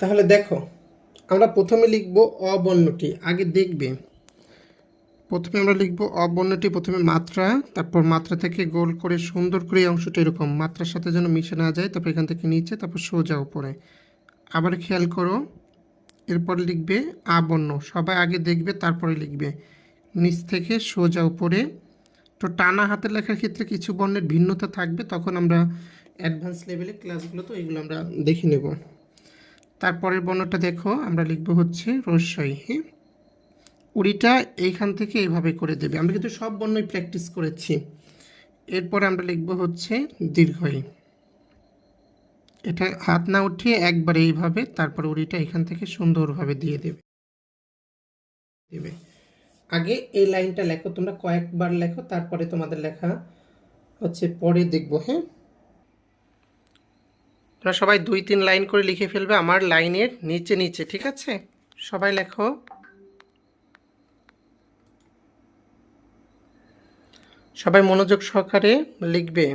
তাহলে দেখো, আমরা প্রথমে লিখব অবর্ণটি, আগে দেখবে। প্রথমে আমরা লিখব অবর্ণটি, প্রথমে মাত্রা, তারপর মাত্রা থেকে গোল করে সুন্দর করে অংশটি এরকম, মাত্রার সাথে যেন মিশে না যায়, তারপর এখান থেকে নিচে, তারপর সোজা উপরে। আবার খেয়াল করো, এরপর লিখবে আবর্ণ, সবাই আগে দেখবে, তারপরে লিখবে। নিচ থেকে সোজা উপরে। তো টানা হাতের লেখার ক্ষেত্রে কিছু বর্ণের ভিন্নতা থাকবে, তখন আমরা অ্যাডভান্স লেভেলের ক্লাসগুলো তো এগুলো আমরা দেখে নেব। তারপরের বর্ণটা দেখো, আমরা লিখব হচ্ছে রস্যই হ্যাঁ? উড়িটা এইখান থেকে এইভাবে করে দেবে। আমরা কিন্তু সব বর্ণই প্র্যাকটিস করেছি। এরপরে আমরা লিখব হচ্ছে দীর্ঘই। এটা হাত না উঠিয়ে একবার এইভাবে তারপর উড়িটা এখান থেকে সুন্দরভাবে দিয়ে দেবে। দেবে। আগে এই লাইনটা লেখো, তোমরা কয়েকবার লেখো, তারপরে তোমাদের লেখা হচ্ছে পরে দেখব হ্যাঁ? তোমরা সবাই দুই তিন লাইন করে লিখে ফেলবে আমার লাইনের নিচে নিচে, ঠিক আছে? সবাই লেখো। সবাই মনোযোগ সহকারে লিখবে।